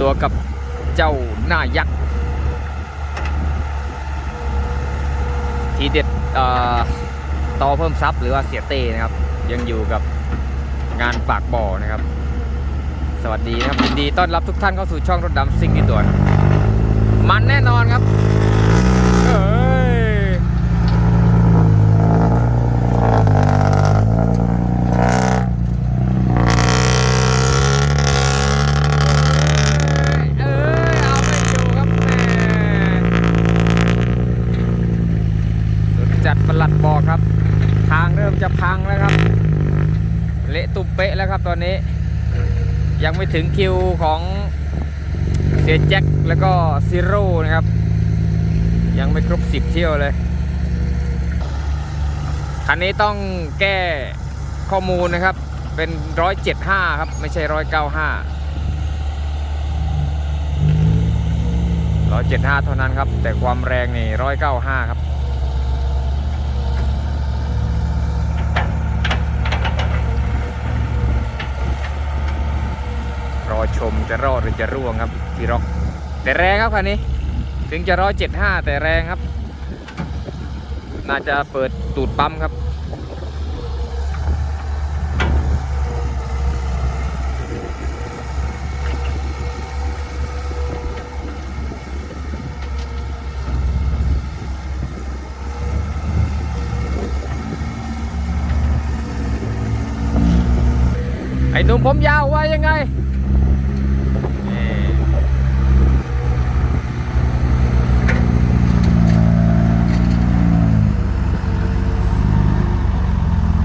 ตัวกับเจ้าหน้ายักษ์ ทีเด็ดต่อเพิ่มทรัพย์หรือว่าเสียเต้นะครับ ยังอยู่กับงานปากบ่อนะครับ สวัสดีนะครับยินดีต้อนรับทุกท่านเข้าสู่ช่องรถดำซิ่งที่ตัวนมันแน่นอนครับเอ้ยเอ้ยเอาไม่อยู่ครับแม่สุดจัดประหลัดบอกครับ ทางเริ่มจะพังแล้วครับ เละตุบเป๊ะแล้วครับตอนนี้ ยังไม่ถึงคิวของเสียแจ็คแล้วก็ซีโร่นะครับ ยังไม่ครบ10เที่ยวเลย คันนี้ต้องแก้ข้อมูลนะครับ เป็น175ครับ ไม่ใช่195 175เจ็ดห้าเท่านั้นครับ แต่ความแรงนี่195ครับ รอชมจะรอดหรือจะร่วงครับพี่ร็อกแต่แรงครับคันนี้ ถึงจะร้อยเจ็ดห้าแต่แรงครับ น่าจะเปิดตูดปั๊มครับไอ้หนุ่มผมยาวว่ายังไง นี่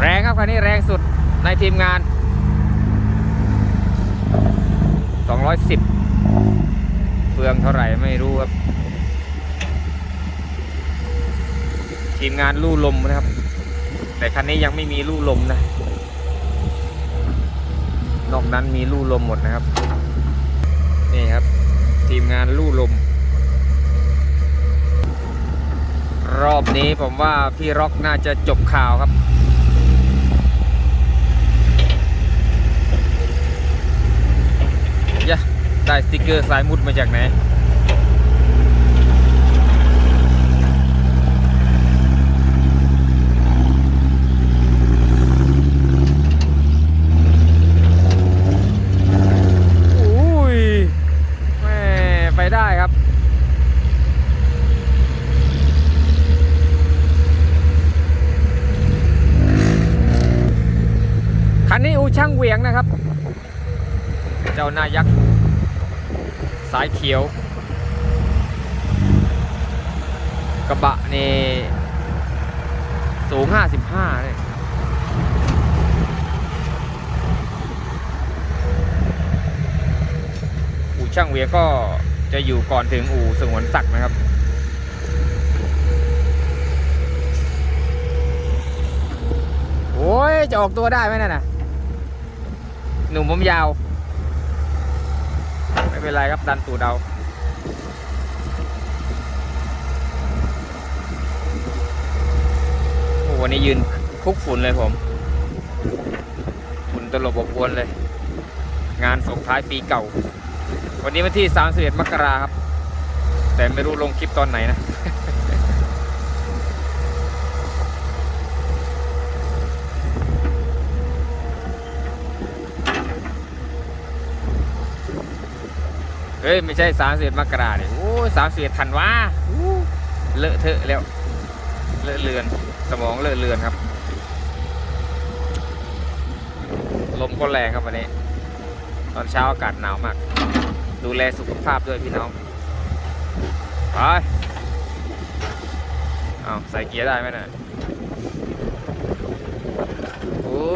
แรงครับคันนี้แรงสุด ในทีมงาน 210เฟืองเท่าไหร่ไม่รู้ครับ ทีมงานลู่ลมนะครับ แต่คันนี้ยังไม่มีลู่ลมนะ นอกนั้นมีลู่ลมหมดนะครับ นี่ครับ ทีมงานลู่ลม รอบนี้ผมว่าพี่ร็อกน่าจะจบข่าวครับ ยะ ได้ สติกเกอร์สายมุดมาจากไหนอุ้ยแม่ไปได้ครับ คันนี้อูช่างเหวียงนะครับ เจ้าหน้ายักษ์ สายเขียว กระบะนี่สูง 55เลยอู่ช่างเวียก็จะอยู่ก่อนถึงอู่สงวนศักดิ์นะครับโอ้ยจะออกตัวได้ไหมนั่นน่ะ หนุ่มผมยาว เป็นไรครับดันตูดเอาโอ้วันนี้ยืนคุกฝุ่นเลยผม ฝุ่นตลบอบอวนเลย งานส่งท้ายปีเก่า วันนี้วันที่ 31 มกราครับ แต่ไม่รู้ลงคลิปตอนไหนนะ ฮ้ย ไม่ใช่31มกราเนี่ยโอ้31ธันวาเลอะเทอะแล้ว เลอะเลือน สมองเลอะเลือนครับ ลมก็แรงครับวันนี้ ตอนเช้าอากาศหนาวมาก ดูแลสุขภาพด้วยพี่น้อง ไป เอาใส่เกียร์ได้ไหมนะโอ้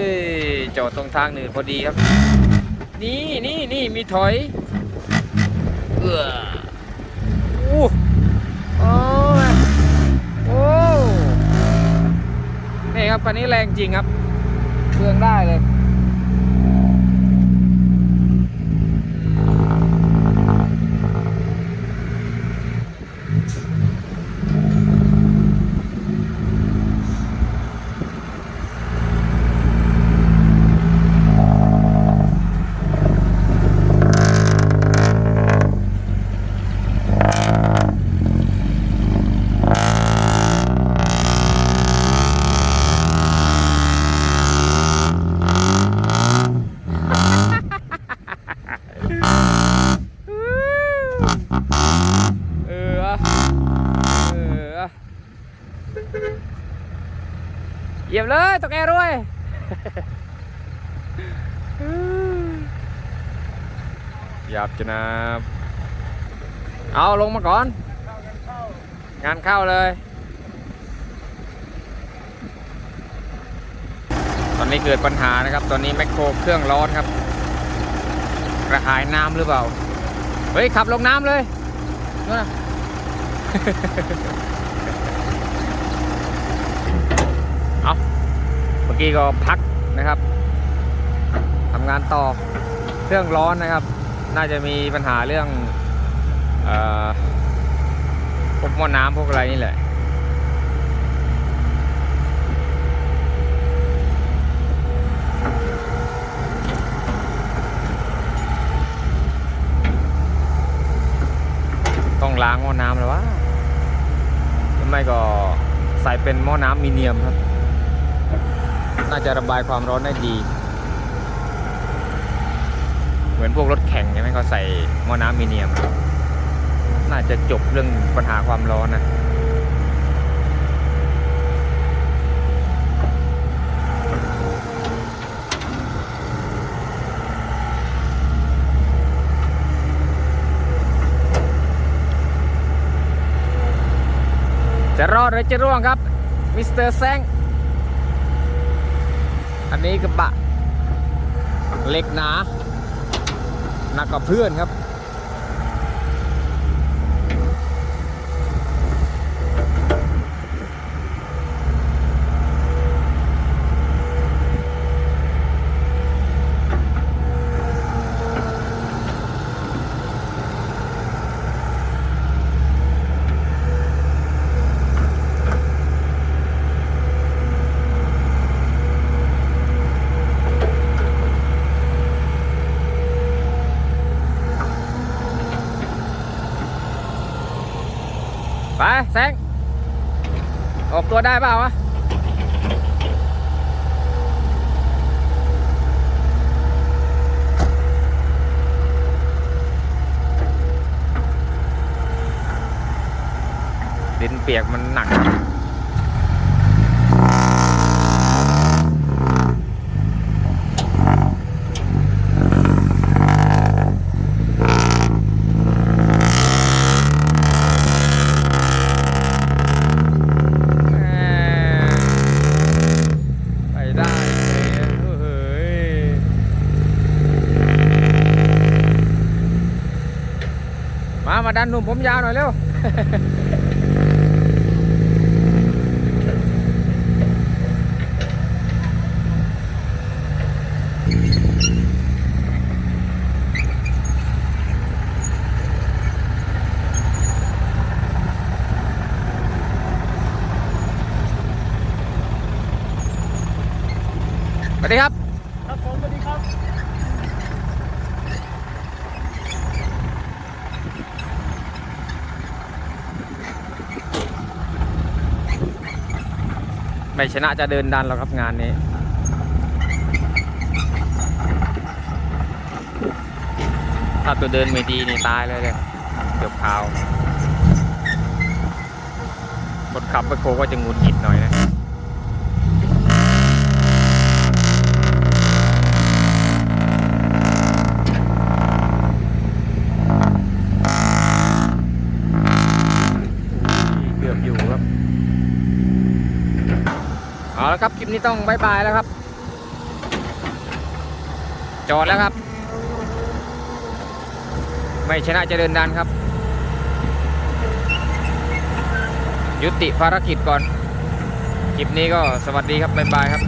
ยจอดตรงทางหนึ่งพอดีครับ นี่นี่นี่มีถอย เอออู้โอ้ยโอ้นี่ครับคันนี้แรงจริงครับเครื่องได้เลย เหยียบเลยตกแอร์ด้วยหยับจะนะเอาลงมาก่อน งานเข้าเลย ตอนนี้เกิดปัญหานะครับ ตอนนี้แมคโครเครื่องร้อนครับ กระหายน้ำหรือเปล่า เฮ้ย ขับลงน้ำเลยนู่นน่ะ เอาเมื่อกี้ก็พักนะครับทำงานต่อเครื่องร้อนนะครับ น่าจะมีปัญหาเรื่องอพวกหม้อน้ำพวกอะไรนี่แหละต้องล้างหม้อน้ำเลยวะไม่ก็ใส่เป็นหม้อน้ำมีเนียมครับ น่าจะระบายความร้อนได้ดี เหมือนพวกรถแข่งใช่ไหมเขาใส่หม้อน้ำมีเนียม น่าจะจบเรื่องปัญหาความร้อนนะจะรอดหรือจะร่วงครับ มิสเตอร์แซง อันนี้กระบะเหล็กหนาหนักกว่าเพื่อนครับ แซง ออกตัวได้เปล่าวะดินเปียกมันหนักครับแหมไปได้เลยเฮ้ย มามาดันหนุ่มผมยาวหน่อยเร็วสวัสดีครับ ครับผมสวัสดีครับ ไม่ชนะจะเดินดันแล้วครับงานนี้ถ้าตัวเดินไม่ดีนี่ตายเลยเลยเกือบพาวคนขับไปโคก็จะงุนหงิดหน่อยนะ เกือบอยู่ครับ เอาละครับคลิปนี้ต้องบายบายแล้วครับ จอดแล้วครับ ไม่ชนะจะเดินดันครับ ยุติภารกิจก่อน คลิปนี้ก็สวัสดีครับบายบายครับ